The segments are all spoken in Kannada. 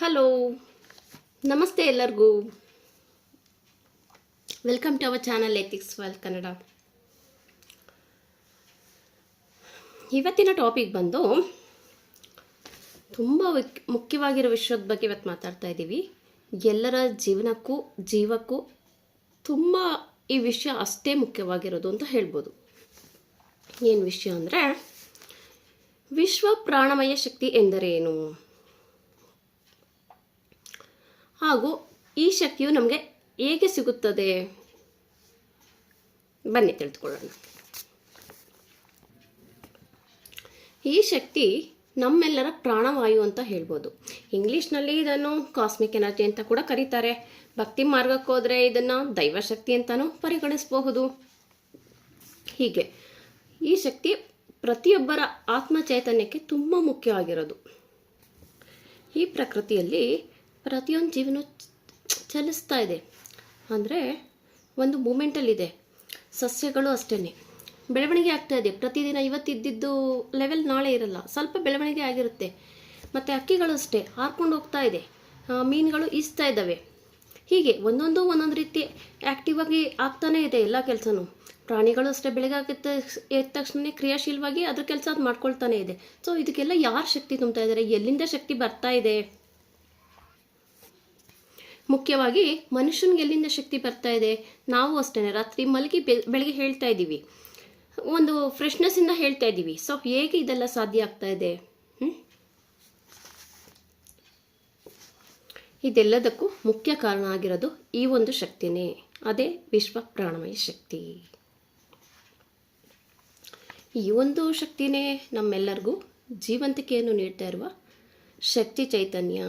ಹಲೋ ನಮಸ್ತೆ ಎಲ್ಲರಿಗೂ. Welcome to our channel ethics well Kannada ಇವತ್ತಿನ ಟಾಪಿಕ್ ಬಂದು ತುಂಬ ಮುಖ್ಯವಾಗಿರೋ ವಿಷಯದ ಬಗ್ಗೆ ಇವತ್ತು ಮಾತಾಡ್ತಾ ಇದ್ದೀವಿ ಎಲ್ಲರ ಜೀವನಕ್ಕೂ, ಜೀವಕ್ಕೂ ತುಂಬ ಈ ವಿಷಯ ಅಷ್ಟೇ ಮುಖ್ಯವಾಗಿರೋದು ಅಂತ ಹೇಳ್ಬೋದು. ಏನು ವಿಷಯ ಅಂದರೆ ವಿಶ್ವ ಪ್ರಾಣಮಯ ಶಕ್ತಿ ಎಂದರೇನು? ಹಾಗೂ ಈ ಶಕ್ತಿಯು ನಮಗೆ ಹೇಗೆ ಸಿಗುತ್ತದೆ? ಬನ್ನಿ ತಿಳಿದುಕೊಳ್ಳೋಣ. ಈ ಶಕ್ತಿ ನಮ್ಮೆಲ್ಲರ ಪ್ರಾಣವಾಯು ಅಂತ ಹೇಳ್ಬೋದು. ಇಂಗ್ಲೀಷ್ನಲ್ಲಿ ಇದನ್ನು ಕಾಸ್ಮಿಕ್ ಎನರ್ಜಿ ಅಂತ ಕೂಡ ಕರೀತಾರೆ. ಭಕ್ತಿ ಮಾರ್ಗಕ್ಕೆ ಹೋದರೆ ಇದನ್ನು ದೈವಶಕ್ತಿ ಅಂತಲೂ ಪರಿಗಣಿಸಬಹುದು. ಹೀಗೆ ಈ ಶಕ್ತಿ ಪ್ರತಿಯೊಬ್ಬರ ಆತ್ಮ ಚೈತನ್ಯಕ್ಕೆ ತುಂಬ ಮುಖ್ಯವಾಗಿರೋದು ಈ ಪ್ರಕೃತಿಯಲ್ಲಿ ಪ್ರತಿಯೊಂದು ಜೀವನ ಚಲಿಸ್ತಾ ಇದೆ. ಅಂದರೆ ಒಂದು ಮೂಮೆಂಟಲ್ಲಿದೆ. ಸಸ್ಯಗಳು ಅಷ್ಟೇ ಬೆಳವಣಿಗೆ ಆಗ್ತಾ ಇದೆ. ಪ್ರತಿದಿನ ಇವತ್ತಿದ್ದಿದ್ದು ಲೆವೆಲ್ ನಾಳೆ ಇರಲ್ಲ. ಸ್ವಲ್ಪ ಬೆಳವಣಿಗೆ ಆಗಿರುತ್ತೆ. ಮತ್ತು ಅಕ್ಕಿಗಳು ಅಷ್ಟೇ. ಹಾರ್ಕೊಂಡು ಹೋಗ್ತಾ ಇದೆ. ಮೀನುಗಳು ಈಸ್ತಾ ಇದ್ದಾವೆ. ಹೀಗೆ ಒಂದೊಂದು ಒಂದೊಂದು ರೀತಿ ಆ್ಯಕ್ಟಿವ್ ಆಗಿ ಆಗ್ತಾನೇ ಇದೆ ಎಲ್ಲ ಕೆಲಸನೂ. ಪ್ರಾಣಿಗಳು ಅಷ್ಟೇ ಬೆಳಗ್ಗೆ ಆಗಿದ್ದ ಎದ್ದ ತಕ್ಷಣ ಕ್ರಿಯಾಶೀಲವಾಗಿ ಅದ್ರ ಕೆಲಸ ಅದು ಮಾಡ್ಕೊಳ್ತಾನೆ ಇದೆ. ಸೊ ಇದಕ್ಕೆಲ್ಲ ಯಾರು ಶಕ್ತಿ ತುಂಬ್ತಾ ಇದ್ದಾರೆ ಎಲ್ಲಿಂದ ಶಕ್ತಿ ಬರ್ತಾ ಇದೆ? ಮುಖ್ಯವಾಗಿ ಮನುಷ್ಯನಿಗೆ ಎಲ್ಲಿಂದ ಶಕ್ತಿ ಬರ್ತಾ ಇದೆ? ನಾವು ಅಷ್ಟೇ ರಾತ್ರಿ ಮಲಗಿ ಬೆಳಗ್ಗೆ ಹೇಳ್ತಾ ಇದ್ದೀವಿ. ಒಂದು ಫ್ರೆಶ್ನೆಸ್ಸಿಂದ ಹೇಳ್ತಾ ಇದ್ದೀವಿ. ಸೊ, ಹೇಗೆ ಇದೆಲ್ಲ ಸಾಧ್ಯ ಆಗ್ತಾ ಇದೆ? ಇದೆಲ್ಲದಕ್ಕೂ ಮುಖ್ಯ ಕಾರಣ ಆಗಿರೋದು ಈ ಒಂದು ಶಕ್ತಿನೇ. ಅದೇ ವಿಶ್ವ ಪ್ರಾಣಮಯ ಶಕ್ತಿ. ಈ ಒಂದು ಶಕ್ತಿನೇ ನಮ್ಮೆಲ್ಲರಿಗೂ ಜೀವಂತಿಕೆಯನ್ನು ನೀಡ್ತಾ ಇರುವ ಶಕ್ತಿ ಚೈತನ್ಯ.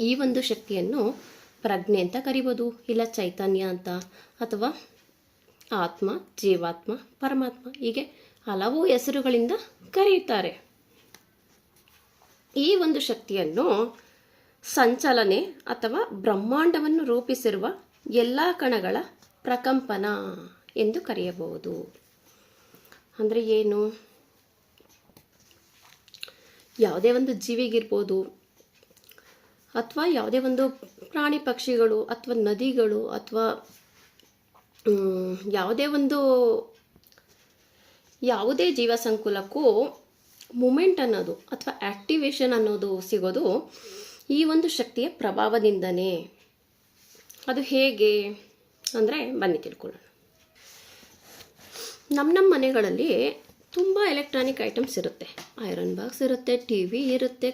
ಈ ಒಂದು ಶಕ್ತಿಯನ್ನು ಪ್ರಜ್ಞೆ ಅಂತ ಕರಿಬೋದು, ಇಲ್ಲ ಚೈತನ್ಯ ಅಂತ, ಅಥವಾ ಆತ್ಮ, ಜೀವಾತ್ಮ, ಪರಮಾತ್ಮ, ಹೀಗೆ ಹಲವು ಹೆಸರುಗಳಿಂದ ಕರೆಯುತ್ತಾರೆ. ಈ ಒಂದು ಶಕ್ತಿಯನ್ನು ಸಂಚಲನೆ ಅಥವಾ ಬ್ರಹ್ಮಾಂಡವನ್ನು ರೂಪಿಸಿರುವ ಎಲ್ಲ ಕಣಗಳ ಪ್ರಕಂಪನ ಎಂದು ಕರೆಯಬಹುದು. ಅಂದರೆ ಏನು? ಯಾವುದೇ ಒಂದು ಜೀವಿಗಿರ್ಬೋದು ಅಥವಾ ಯಾವುದೇ ಒಂದು ಪ್ರಾಣಿ ಪಕ್ಷಿಗಳು ಅಥವಾ ನದಿಗಳು ಅಥವಾ ಯಾವುದೇ ಒಂದು, ಯಾವುದೇ ಜೀವ ಸಂಕುಲಕ್ಕೂ ಮೂಮೆಂಟ್ ಅನ್ನೋದು ಅಥವಾ ಆ್ಯಕ್ಟಿವೇಶನ್ ಅನ್ನೋದು ಸಿಗೋದು ಈ ಒಂದು ಶಕ್ತಿಯ ಪ್ರಭಾವದಿಂದನೇ. ಅದು ಹೇಗೆ ಅಂದರೆ ಬನ್ನಿ ತಿಳ್ಕೊಳ್ಳೋಣ. ನಮ್ಮ ನಮ್ಮ ಮನೆಗಳಲ್ಲಿ ತುಂಬ ಎಲೆಕ್ಟ್ರಾನಿಕ್ ಐಟಮ್ಸ್ ಇರುತ್ತೆ. ಐರನ್ ಬಾಕ್ಸ್ ಇರುತ್ತೆ ಟಿ ವಿ ಇರುತ್ತೆ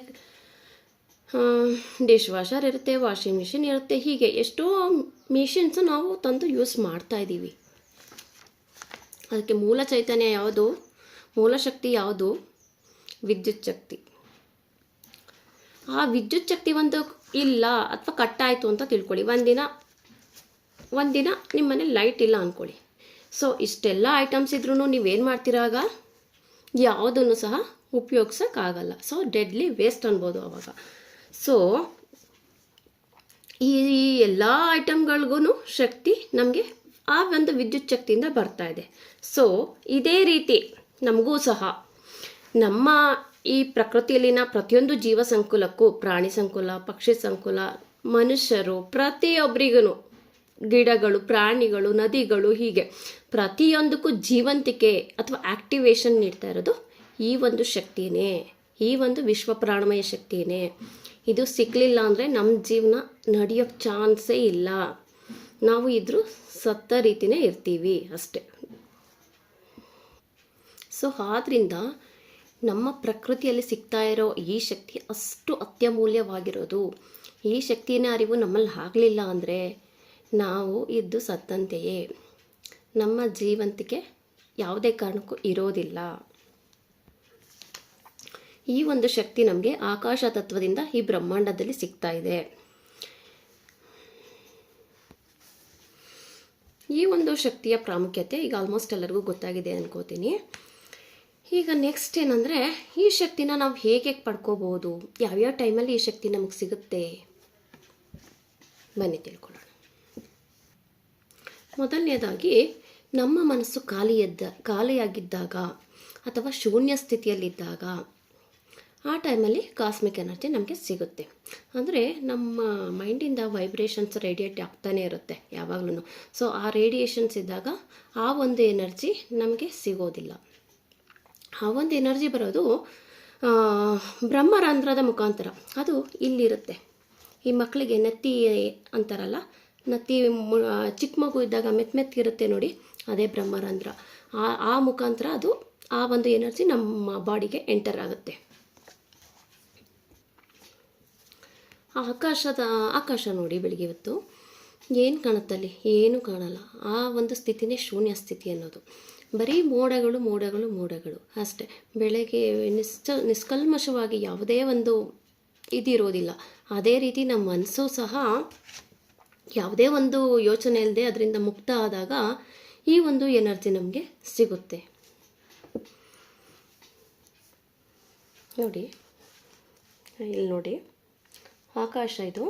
ಡಿಶ್ ವಾಷರ್ ಇರುತ್ತೆ ವಾಷಿಂಗ್ ಮಿಷಿನ್ ಇರುತ್ತೆ, ಹೀಗೆ ಎಷ್ಟೋ ಮಿಷಿನ್ಸ್ ನಾವು ತಂದು ಯೂಸ್ ಮಾಡ್ತಾ ಇದ್ದೀವಿ. ಅದಕ್ಕೆ ಮೂಲ ಚೈತನ್ಯ ಯಾವುದು? ಮೂಲ ಶಕ್ತಿ ಯಾವುದು? ವಿದ್ಯುತ್ ಶಕ್ತಿ. ಆ ವಿದ್ಯುತ್ ಶಕ್ತಿ ಒಂದು ಇಲ್ಲ ಅಥವಾ ಕಟ್ಟಾಯಿತು ಅಂತ ತಿಳ್ಕೊಳ್ಳಿ. ಒಂದಿನ ಒಂದಿನ ನಿಮ್ಮ ಮನೇಲಿ ಲೈಟ್ ಇಲ್ಲ ಅಂದ್ಕೊಳ್ಳಿ ಸೊ ಇಷ್ಟೆಲ್ಲ ಐಟಮ್ಸ್ ಇದ್ರೂ ನೀವೇನು ಮಾಡ್ತೀರಾಗ ಯಾವುದನ್ನು ಸಹ ಉಪಯೋಗಿಸೋಕ್ಕಾಗಲ್ಲ. ಸೊ ಡೆಡ್ಲಿ ವೇಸ್ಟ್ ಅನ್ಬೋದು ಅವಾಗ. ಸೊ ಈ ಎಲ್ಲ ಐಟಮ್ಗಳಿಗೂ ಶಕ್ತಿ ನಮಗೆ ಆ ಒಂದು ವಿದ್ಯುತ್ ಶಕ್ತಿಯಿಂದ ಬರ್ತಾ ಇದೆ. ಸೊ ಇದೇ ರೀತಿ ನಮಗೂ ಸಹ ನಮ್ಮ ಈ ಪ್ರಕೃತಿಯಲ್ಲಿನ ಪ್ರತಿಯೊಂದು ಜೀವ ಸಂಕುಲಕ್ಕೂ ಪ್ರಾಣಿ ಸಂಕುಲ, ಪಕ್ಷಿ ಸಂಕುಲ, ಮನುಷ್ಯರು ಪ್ರತಿಯೊಬ್ಬರಿಗೂ ಗಿಡಗಳು, ಪ್ರಾಣಿಗಳು, ನದಿಗಳು ಹೀಗೆ ಪ್ರತಿಯೊಂದಕ್ಕೂ ಜೀವಂತಿಕೆ ಅಥವಾ ಆಕ್ಟಿವೇಶನ್ ನೀಡ್ತಾ ಇರೋದು ಈ ಒಂದು ಶಕ್ತಿನೇ, ಈ ಒಂದು ವಿಶ್ವ ಪ್ರಾಣಮಯ ಶಕ್ತಿನೇ. ಇದು ಸಿಕ್ಕಲಿಲ್ಲ ಅಂದರೆ ನಮ್ಮ ಜೀವನ ನಡೆಯೋಕ್ಕೆ ಚಾನ್ಸೇ ಇಲ್ಲ. ನಾವು ಇದ್ರೂ ಸತ್ತ ರೀತಿನೇ ಇರ್ತೀವಿ ಅಷ್ಟೇ. ಸೊ ಆದ್ದರಿಂದ ನಮ್ಮ ಪ್ರಕೃತಿಯಲ್ಲಿ ಸಿಗ್ತಾ ಇರೋ ಈ ಶಕ್ತಿ ಅಷ್ಟು ಅತ್ಯಮೂಲ್ಯವಾಗಿರೋದು. ಈ ಶಕ್ತಿನ ಅರಿವು ನಮ್ಮಲ್ಲಿ ಆಗಲಿಲ್ಲ ಅಂದರೆ ನಾವು ಇದ್ದು ಸತ್ತಂತೆಯೇ. ನಮ್ಮ ಜೀವಂತಿಕೆ ಯಾವುದೇ ಕಾರಣಕ್ಕೂ ಇರೋದಿಲ್ಲ. ಈ ಒಂದು ಶಕ್ತಿ ನಮಗೆ ಆಕಾಶ ತತ್ವದಿಂದ ಈ ಬ್ರಹ್ಮಾಂಡದಲ್ಲಿ ಸಿಗ್ತಾ ಇದೆ. ಈ ಒಂದು ಶಕ್ತಿಯ ಪ್ರಾಮುಖ್ಯತೆ ಈಗ ಆಲ್ಮೋಸ್ಟ್ ಎಲ್ಲರಿಗೂ ಗೊತ್ತಾಗಿದೆ ಅನ್ಕೋತೀನಿ. ಈಗ ನೆಕ್ಸ್ಟ್ ಏನಂದರೆ, ಈ ಶಕ್ತಿನ ನಾವು ಹೇಗೆ ಪಡ್ಕೋಬೋದು ಯಾವ್ಯಾವ ಟೈಮಲ್ಲಿ ಈ ಶಕ್ತಿ ನಮಗೆ ಸಿಗುತ್ತೆ? ಬನ್ನಿ ತಿಳ್ಕೊಳ್ಳೋಣ. ಮೊದಲನೇದಾಗಿ, ನಮ್ಮ ಮನಸ್ಸು ಖಾಲಿ ಎದ್ದ ಖಾಲಿಯಾಗಿದ್ದಾಗ ಅಥವಾ ಶೂನ್ಯ ಸ್ಥಿತಿಯಲ್ಲಿದ್ದಾಗ ಆ ಟೈಮಲ್ಲಿ ಕಾಸ್ಮಿಕ್ ಎನರ್ಜಿ ನಮಗೆ ಸಿಗುತ್ತೆ. ಅಂದರೆ ನಮ್ಮ ಮೈಂಡಿಂದ ವೈಬ್ರೇಷನ್ಸ್ ರೇಡಿಯೇಟ್ ಆಗ್ತಾನೆ ಇರುತ್ತೆ ಯಾವಾಗಲೂ ಸೊ ಆ ರೇಡಿಯೇಷನ್ಸ್ ಇದ್ದಾಗ ಆ ಒಂದು ಎನರ್ಜಿ ನಮಗೆ ಸಿಗೋದಿಲ್ಲ. ಆ ಒಂದು ಎನರ್ಜಿ ಬರೋದು ಬ್ರಹ್ಮರಂಧ್ರದ ಮುಖಾಂತರ. ಅದು ಇಲ್ಲಿರುತ್ತೆ. ಈ ಮಕ್ಕಳಿಗೆ ನತ್ತಿ ಅಂತಾರಲ್ಲ, ನತ್ತಿ ಚಿಕ್ಕ ಮಗು ಇದ್ದಾಗ ಮೆತ್ತ ಇರುತ್ತೆ ನೋಡಿ, ಅದೇ ಬ್ರಹ್ಮರಂಧ್ರ. ಆ ಆ ಮುಖಾಂತರ ಅದು ಆ ಒಂದು ಎನರ್ಜಿ ನಮ್ಮ ಬಾಡಿಗೆ ಎಂಟರ್ ಆಗುತ್ತೆ ಆ ಆಕಾಶದ, ಆಕಾಶ ನೋಡಿ ಬೆಳಿಗ್ಗೆ ಇವತ್ತು ಏನು ಕಾಣುತ್ತಲ್ಲಿ ಏನೂ ಕಾಣಲ್ಲ. ಆ ಒಂದು ಸ್ಥಿತಿನೇ ಶೂನ್ಯ ಸ್ಥಿತಿ ಅನ್ನೋದು. ಬರೀ ಮೋಡಗಳು ಮೋಡಗಳು ಮೋಡಗಳು. ಅಷ್ಟೇ. ಬೆಳಗ್ಗೆ ನಿಶ್ಚ, ನಿಷ್ಕಲ್ಮಶವಾಗಿ ಯಾವುದೇ ಒಂದು ಇದಿರೋದಿಲ್ಲ. ಅದೇ ರೀತಿ ನಮ್ಮ ಮನಸ್ಸು ಸಹ ಯಾವುದೇ ಒಂದು ಯೋಚನೆ ಇಲ್ಲದೆ ಅದರಿಂದ ಮುಕ್ತ ಆದಾಗ ಈ ಒಂದು ಎನರ್ಜಿ ನಮಗೆ ಸಿಗುತ್ತೆ. ನೋಡಿ. ಇಲ್ಲಿ ನೋಡಿ. ಆಕಾಶ ಇದು.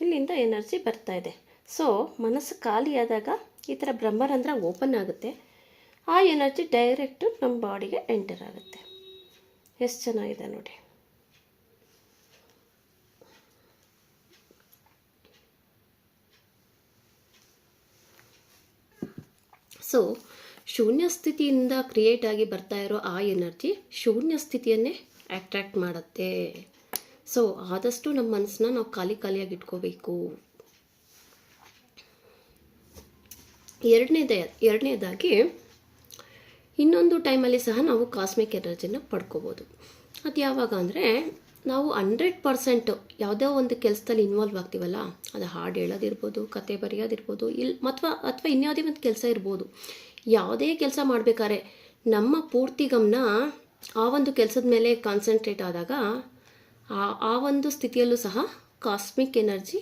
ಇಲ್ಲಿಂದ ಎನರ್ಜಿ ಬರ್ತಾ ಇದೆ. ಸೊ ಮನಸ್ಸು ಖಾಲಿಯಾದಾಗ ಈ ಥರ ಬ್ರಹ್ಮರಂಧ್ರ ಓಪನ್ ಆಗುತ್ತೆ. ಆ ಎನರ್ಜಿ ಡೈರೆಕ್ಟು ನಮ್ಮ ಬಾಡಿಗೆ ಎಂಟರ್ ಆಗುತ್ತೆ. ಎಷ್ಟು ಚೆನ್ನಾಗಿದೆ ನೋಡಿ. ಸೊ ಶೂನ್ಯ ಸ್ಥಿತಿಯಿಂದ ಕ್ರಿಯೇಟ್ ಆಗಿ ಬರ್ತಾ ಇರೋ ಆ ಎನರ್ಜಿ ಶೂನ್ಯ ಸ್ಥಿತಿಯನ್ನೇ ಅಟ್ರ್ಯಾಕ್ಟ್ ಮಾಡುತ್ತೆ. ಸೊ ಆದಷ್ಟು ನಮ್ಮ ಮನಸ್ಸನ್ನ ನಾವು ಖಾಲಿ ಖಾಲಿಯಾಗಿ ಇಟ್ಕೋಬೇಕು. ಎರಡನೇದೇ, ಎರಡನೇದಾಗಿ ಇನ್ನೊಂದು ಟೈಮಲ್ಲಿ ಸಹ ನಾವು ಕಾಸ್ಮಿಕ್ ಎನರ್ಜಿನ ಪಡ್ಕೋಬೋದು. ಅದು ಯಾವಾಗ ಅಂದರೆ, ನಾವು ಹಂಡ್ರೆಡ್ ಪರ್ಸೆಂಟ್ ಯಾವುದೋ ಒಂದು ಕೆಲಸದಲ್ಲಿ ಇನ್ವಾಲ್ವ್ ಆಗ್ತೀವಲ್ಲ, ಅದು ಹಾಡು ಹೇಳೋದಿರ್ಬೋದು, ಕತೆ ಬರೆಯೋದಿರ್ಬೋದು ಇಲ್ಲಿ ಅಥವಾ ಅಥವಾ ಇನ್ಯಾವುದೇ ಒಂದು ಕೆಲಸ ಇರ್ಬೋದು. ಯಾವುದೇ ಕೆಲಸ ಮಾಡಬೇಕಾದ್ರೆ ನಮ್ಮ ಪೂರ್ತಿ ಗಮನ ಆ ಒಂದು ಕೆಲಸದ ಮೇಲೆ ಕಾನ್ಸಂಟ್ರೇಟ್ ಆದಾಗ ಆ ಒಂದು ಸ್ಥಿತಿಯಲ್ಲೂ ಸಹ ಕಾಸ್ಮಿಕ್ ಎನರ್ಜಿ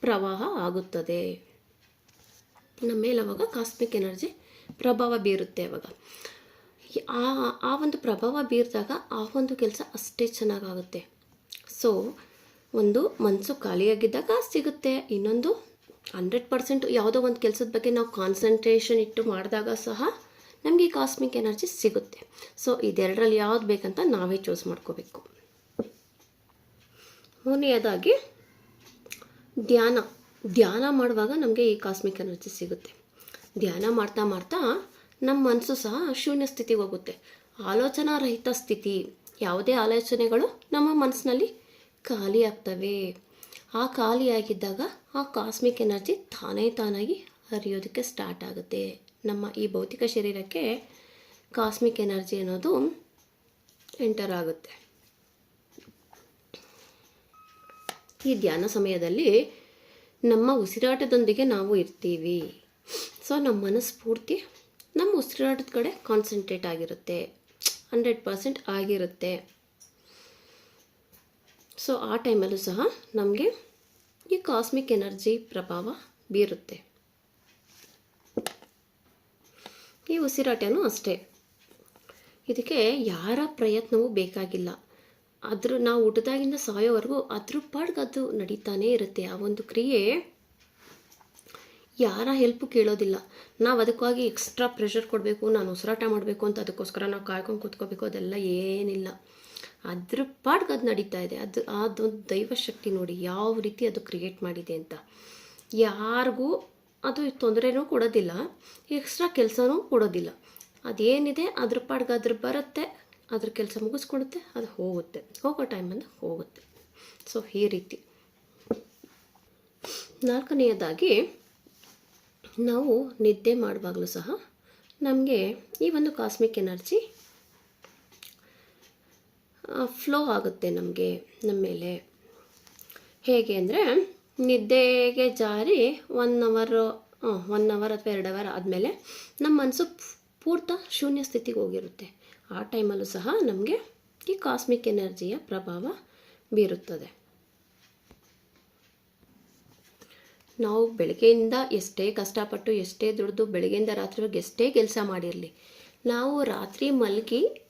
ಪ್ರವಾಹ ಆಗುತ್ತದೆ. ನಮ್ಮ ಮೇಲೆ ಅವಾಗ ಕಾಸ್ಮಿಕ್ ಎನರ್ಜಿ ಪ್ರಭಾವ ಬೀರುತ್ತೆ ಅವಾಗ. ಆ ಆ ಒಂದು ಪ್ರಭಾವ ಬೀರಿದಾಗ ಆ ಒಂದು ಕೆಲಸ ಅಷ್ಟೇ ಚೆನ್ನಾಗಾಗುತ್ತೆ. ಸೊ ಒಂದು ಮನಸ್ಸು ಖಾಲಿಯಾಗಿದ್ದಾಗ ಸಿಗುತ್ತೆ. ಇನ್ನೊಂದು ಹಂಡ್ರೆಡ್ ಪರ್ಸೆಂಟ್ ಯಾವುದೋ ಒಂದು ಕೆಲಸದ ಬಗ್ಗೆ ನಾವು ಕಾನ್ಸಂಟ್ರೇಷನ್ ಇಟ್ಟು ಮಾಡಿದಾಗ ಸಹ ನಮಗೆ ಕಾಸ್ಮಿಕ್ ಎನರ್ಜಿ ಸಿಗುತ್ತೆ. ಸೊ ಇದೆರಡರಲ್ಲಿ ಯಾವ್ದು ಬೇಕಂತ ನಾವೇ ಚೂಸ್ ಮಾಡ್ಕೋಬೇಕು. ಮೂರನೆಯದಾಗಿ ಧ್ಯಾನ. ಧ್ಯಾನ ಮಾಡುವಾಗ ನಮಗೆ ಈ ಕಾಸ್ಮಿಕ್ ಎನರ್ಜಿ ಸಿಗುತ್ತೆ. ಧ್ಯಾನ ಮಾಡ್ತಾ ಮಾಡ್ತಾ ನಮ್ಮ ಮನಸ್ಸು ಸಹ ಶೂನ್ಯ ಸ್ಥಿತಿಗೆ ಹೋಗುತ್ತೆ. ಆಲೋಚನಾ ರಹಿತ ಸ್ಥಿತಿ. ಯಾವುದೇ ಆಲೋಚನೆಗಳು ನಮ್ಮ ಮನಸ್ಸಿನಲ್ಲಿ ಖಾಲಿ ಆಗ್ತವೆ. ಆ ಖಾಲಿಯಾಗಿದ್ದಾಗ ಆ ಕಾಸ್ಮಿಕ್ ಎನರ್ಜಿ ತಾನೇ ತಾನಾಗಿ ಹರಿಯೋದಕ್ಕೆ ಸ್ಟಾರ್ಟ್ ಆಗುತ್ತೆ. ನಮ್ಮ ಈ ಭೌತಿಕ ಶರೀರಕ್ಕೆ ಕಾಸ್ಮಿಕ್ ಎನರ್ಜಿ ಅನ್ನೋದು ಎಂಟರ್ ಆಗುತ್ತೆ. ಈ ಧ್ಯಾನ ಸಮಯದಲ್ಲಿ ನಮ್ಮ ಉಸಿರಾಟದೊಂದಿಗೆ ನಾವು ಇರ್ತೀವಿ. ಸೊ ನಮ್ಮ ಮನಸ್ಸು ಪೂರ್ತಿ ನಮ್ಮ ಉಸಿರಾಟದ ಕಡೆ ಕಾನ್ಸಂಟ್ರೇಟ್ ಆಗಿರುತ್ತೆ. ಹಂಡ್ರೆಡ್ ಪರ್ಸೆಂಟ್ ಆಗಿರುತ್ತೆ. ಸೊ ಆ ಟೈಮಲ್ಲೂ ಸಹ ನಮಗೆ ಈ ಕಾಸ್ಮಿಕ್ ಎನರ್ಜಿ ಪ್ರಭಾವ ಬೀರುತ್ತೆ. ಈ ಉಸಿರಾಟನೂ ಅಷ್ಟೇ. ಇದಕ್ಕೆ ಯಾರ ಪ್ರಯತ್ನವೂ ಬೇಕಾಗಿಲ್ಲ. ಅದ್ರ ನಾವು ಹುಟ್ಟದಾಗಿಂದ ಸಾಯೋವರೆಗೂ ಅದ್ರ ಪಾಡ್ಗೆ ಅದು ನಡೀತಾನೇ ಇರುತ್ತೆ ಆ ಒಂದು ಕ್ರಿಯೆ. ಯಾರ ಹೆಲ್ಪು ಕೇಳೋದಿಲ್ಲ. ನಾವು ಅದಕ್ಕಾಗಿ ಎಕ್ಸ್ಟ್ರಾ ಪ್ರೆಷರ್ ಕೊಡಬೇಕು, ನಾನು ಉಸಿರಾಟ ಮಾಡಬೇಕು ಅಂತ ಅದಕ್ಕೋಸ್ಕರ ನಾವು ಕಾಯ್ಕೊಂಡು ಕೂತ್ಕೋಬೇಕು, ಅದೆಲ್ಲ ಏನಿಲ್ಲ. ಅದ್ರ ಪಾಡ್ಗೆ ಅದು ನಡೀತಾ ಇದೆ. ಅದು, ಅದೊಂದು ದೈವಶಕ್ತಿ ನೋಡಿ ಯಾವ ರೀತಿ ಅದು ಕ್ರಿಯೇಟ್ ಮಾಡಿದೆ ಅಂತ. ಯಾರಿಗೂ ಅದು ತೊಂದರೆನೂ ಕೊಡೋದಿಲ್ಲ ಎಕ್ಸ್ಟ್ರಾ ಕೆಲಸನೂ ಕೊಡೋದಿಲ್ಲ. ಅದೇನಿದೆ ಅದ್ರ ಪಾಡ್ಗೆ ಅದ್ರ ಬರುತ್ತೆ. ಅದ್ರ ಕೆಲಸ ಮುಗಿಸ್ಕೊಡುತ್ತೆ ಅದು ಹೋಗುತ್ತೆ. ಹೋಗೋ ಟೈಮಲ್ಲಿ ಹೋಗುತ್ತೆ. ಸೊ ಈ ರೀತಿ. ನಾಲ್ಕನೆಯದಾಗಿ, ನಾವು ನಿದ್ದೆ ಮಾಡುವಾಗಲೂ ಸಹ ನಮಗೆ ಈ ಒಂದು ಕಾಸ್ಮಿಕ್ ಎನರ್ಜಿ ಫ್ಲೋ ಆಗುತ್ತೆ ನಮಗೆ, ನಮ್ಮ ಮೇಲೆ. ಹೇಗೆ ಅಂದರೆ, ನಿದ್ದೆಗೆ ಜಾರಿ ಒನ್ ಅವರು ಒನ್ ಅವರ್ ಅಥವಾ ಎರಡು ಅವರ್ ಆದಮೇಲೆ ನಮ್ಮ ಮನಸ್ಸು ಪೂರ್ತ ಶೂನ್ಯ ಸ್ಥಿತಿಗೆ ಹೋಗಿರುತ್ತೆ. ಆ ಟೈಮಲ್ಲೂ ಸಹ ನಮಗೆ ಈ ಕಾಸ್ಮಿಕ್ ಎನರ್ಜಿಯ ಪ್ರಭಾವ ಬೀರುತ್ತದೆ. ನಾವು ಬೆಳಗ್ಗೆಯಿಂದ ಎಷ್ಟೇ ಕಷ್ಟಪಟ್ಟು, ಎಷ್ಟೇ ದುಡಿದು ಬೆಳಗ್ಗೆಯಿಂದ ರಾತ್ರಿವರೆಗೆ ಎಷ್ಟೇ ಕೆಲಸ ಮಾಡಿರಲಿ, ನಾವು ರಾತ್ರಿ ಮಲಗಿ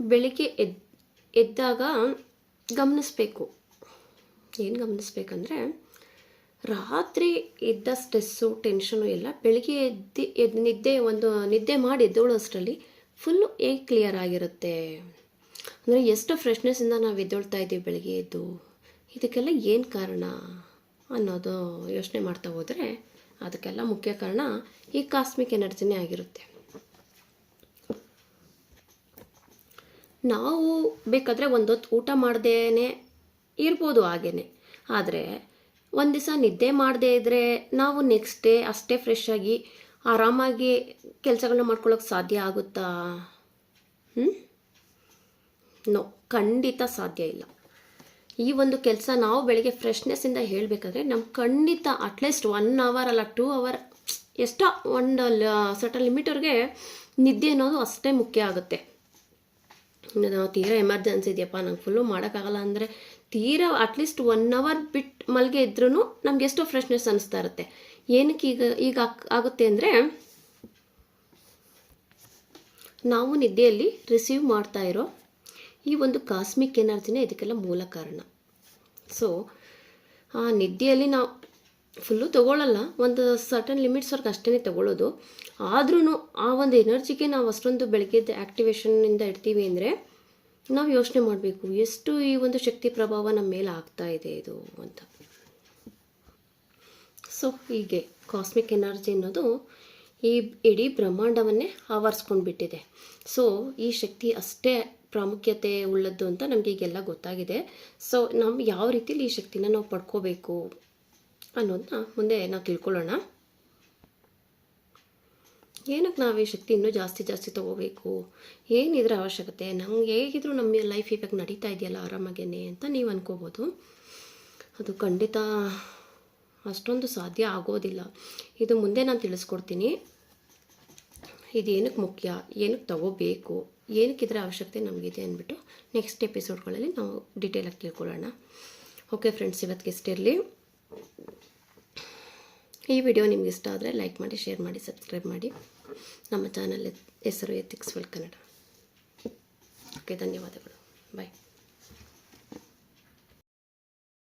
ಬೆಳಿಗ್ಗೆ ಎದ್, ಎದ್ದಾಗ ಗಮನಿಸ್ಬೇಕು. ಏನು ಗಮನಿಸ್ಬೇಕಂದ್ರೆ, ರಾತ್ರಿ ಇದ್ದ ಸ್ಟ್ರೆಸ್ಸು ಟೆನ್ಷನು ಎಲ್ಲ ಬೆಳಿಗ್ಗೆ ಎದ್ದು ಎದ್ದು ನಿದ್ದೆ ಒಂದು, ನಿದ್ದೆ ಮಾಡಿ ಎದ್ದೇಳೋಷ್ಟರಲ್ಲಿ ಫುಲ್ಲು ಏ ಕ್ಲಿಯರ್ ಆಗಿರುತ್ತೆ. ಅಂದರೆ ಎಷ್ಟು ಫ್ರೆಶ್ನೆಸ್ಸಿಂದ ನಾವು ಎದ್ದೊಳ್ತಾ ಇದ್ದೀವಿ ಬೆಳಗ್ಗೆ ಎದ್ದು. ಇದಕ್ಕೆಲ್ಲ ಏನು ಕಾರಣ ಅನ್ನೋದು ಯೋಚನೆ ಮಾಡ್ತಾ ಹೋದರೆ ಅದಕ್ಕೆಲ್ಲ ಮುಖ್ಯ ಕಾರಣ ಈ ಕಾಸ್ಮಿಕ್ ಎನರ್ಜಿನೇ ಆಗಿರುತ್ತೆ. ನಾವು ಬೇಕಾದರೆ ಒಂದೊತ್ತು ಊಟ ಮಾಡ್ದೇನೆ ಇರ್ಬೋದು ಹಾಗೇನೆ. ಆದರೆ ಒಂದು ದಿವಸ ನಿದ್ದೆ ಮಾಡದೇ ಇದ್ದರೆ ನಾವು ನೆಕ್ಸ್ಟ್ ಡೇ ಅಷ್ಟೇ ಫ್ರೆಶ್ ಆಗಿ ಆರಾಮಾಗಿ ಕೆಲಸಗಳನ್ನ ಮಾಡ್ಕೊಳ್ಳೋಕೆ ಸಾಧ್ಯ ಆಗುತ್ತಾ? ಹ್ಞೂ ನೋ, ಖಂಡಿತ ಸಾಧ್ಯ ಇಲ್ಲ. ಈ ಒಂದು ಕೆಲಸ ನಾವು ಬೆಳಗ್ಗೆ ಫ್ರೆಶ್ನೆಸ್ಸಿಂದ ಹೇಳಬೇಕಾದ್ರೆ ನಮ್ಮ ಖಂಡಿತ ಅಟ್ಲೀಸ್ಟ್ ಒನ್ ಅವರ್ ಅಲ್ಲ ಟೂ ಅವರ್ ಎಷ್ಟೋ ಒಂದು ಸರ್ಟನ್ ಲಿಮಿಟ್ವರೆಗೆ ನಿದ್ದೆ ಅನ್ನೋದು ಅಷ್ಟೇ ಮುಖ್ಯ ಆಗುತ್ತೆ. ನಾವು ತೀರಾ ಎಮರ್ಜೆನ್ಸಿ ಇದೆಯಪ್ಪ ನಂಗೆ ಫುಲ್ಲು ಮಾಡೋಕ್ಕಾಗಲ್ಲ ಅಂದರೆ ತೀರಾ ಅಟ್ಲೀಸ್ಟ್ ಒನ್ ಅವರ್ ಬಿಟ್ಟು ಮಲ್ಗೆ ಇದ್ರೂ ನಮ್ಗೆ ಎಷ್ಟೋ ಫ್ರೆಶ್ನೆಸ್ ಅನಿಸ್ತಾ ಇರುತ್ತೆ. ಏನಕ್ಕೆ ಈಗ ಈಗ ಆಗುತ್ತೆ ಅಂದರೆ ನಾವು ನಿದ್ದೆಯಲ್ಲಿ ರಿಸೀವ್ ಮಾಡ್ತಾ ಇರೋ ಈ ಒಂದು ಕಾಸ್ಮಿಕ್ ಎನರ್ಜಿನೇ ಇದಕ್ಕೆಲ್ಲ ಮೂಲ ಕಾರಣ. ಸೊ ಆ ನಿದ್ದೆಯಲ್ಲಿ ನಾವು ಫುಲ್ಲು ತೊಗೊಳ್ಳಲ್ಲ ಒಂದು ಸರ್ಟನ್ ಲಿಮಿಟ್ಸ್ವರೆಗೆ ಅಷ್ಟೇ ತಗೊಳ್ಳೋದು ಆದ್ರೂ ಆ ಒಂದು ಎನರ್ಜಿಗೆ ನಾವು ಅಷ್ಟೊಂದು ಬೆಳಗ್ಗೆದ್ದು ಆ್ಯಕ್ಟಿವೇಶನ್ನಿಂದ ಇಡ್ತೀವಿ ಅಂದರೆ ನಾವು ಯೋಚನೆ ಮಾಡಬೇಕು, ಎಷ್ಟು ಈ ಒಂದು ಶಕ್ತಿ ಪ್ರಭಾವ ನಮ್ಮ ಮೇಲೆ ಆಗ್ತಾ ಇದೆ ಇದು ಅಂತ. ಸೊ ಹೀಗೆ ಕಾಸ್ಮಿಕ್ ಎನರ್ಜಿ ಅನ್ನೋದು ಈ ಇಡೀ ಬ್ರಹ್ಮಾಂಡವನ್ನೇ ಆವರಿಸ್ಕೊಂಡು ಬಿಟ್ಟಿದೆ. ಸೊ ಈ ಶಕ್ತಿ ಅಷ್ಟೇ ಪ್ರಾಮುಖ್ಯತೆ ಉಳ್ಳದ್ದು ಅಂತ ನಮಗೆ ಈಗೆಲ್ಲ ಗೊತ್ತಾಗಿದೆ. ಸೊ ನಾವು ಯಾವ ರೀತಿಯಲ್ಲಿ ಈ ಶಕ್ತಿನ ನಾವು ಪಡ್ಕೋಬೇಕು? ಅನ್ನೋದನ್ನ ಮುಂದೆ ನಾವು ತಿಳ್ಕೊಳ್ಳೋಣ. ಏನಕ್ಕೆ ನಾವು ಈ ಶಕ್ತಿ ಇನ್ನೂ ಜಾಸ್ತಿ ಜಾಸ್ತಿ ತೊಗೋಬೇಕು? ಏನಿದ್ರ ಅವಶ್ಯಕತೆ? ನಮ್ಗೆ ಹೇಗಿದ್ರು ನಮ್ಮ ಲೈಫ್ ಇವಾಗ ನಡೀತಾ ಇದೆಯಲ್ಲ ಆರಾಮಾಗೇನೆ ಅಂತ ನೀವು ಅನ್ಕೋಬೋದು. ಅದು ಖಂಡಿತ ಅಷ್ಟೊಂದು ಸಾಧ್ಯ ಆಗೋದಿಲ್ಲ. ಇದು ಮುಂದೆ ನಾನು ತಿಳಿಸ್ಕೊಡ್ತೀನಿ. ಇದು ಏನಕ್ಕೆ ಮುಖ್ಯ? ಏನಕ್ಕೆ ತಗೋಬೇಕು? ಏನಕ್ಕೆ ಇದರ ಅವಶ್ಯಕತೆ ನಮಗಿದೆ ಅಂದ್ಬಿಟ್ಟು ನೆಕ್ಸ್ಟ್ ಎಪಿಸೋಡ್ಗಳಲ್ಲಿ ನಾವು ಡೀಟೇಲಾಗಿ ತಿಳ್ಕೊಳ್ಳೋಣ. ಓಕೆ ಫ್ರೆಂಡ್ಸ್ ಇವತ್ತಿಗೆ ಇಷ್ಟಿರಲಿ. ಈ ವಿಡಿಯೋ ನಿಮ್ಗೆ ಇಷ್ಟ ಆದರೆ ಲೈಕ್ ಮಾಡಿ ಶೇರ್ ಮಾಡಿ ಸಬ್ಸ್ಕ್ರೈಬ್ ಮಾಡಿ. ನಮ್ಮ ಚಾನಲ್ ಹೆಸರು ಎಥಿಕ್ಸ್ ವೆಲ್ ಕನ್ನಡ ಓಕೆ ಧನ್ಯವಾದಗಳು. ಬಾಯ್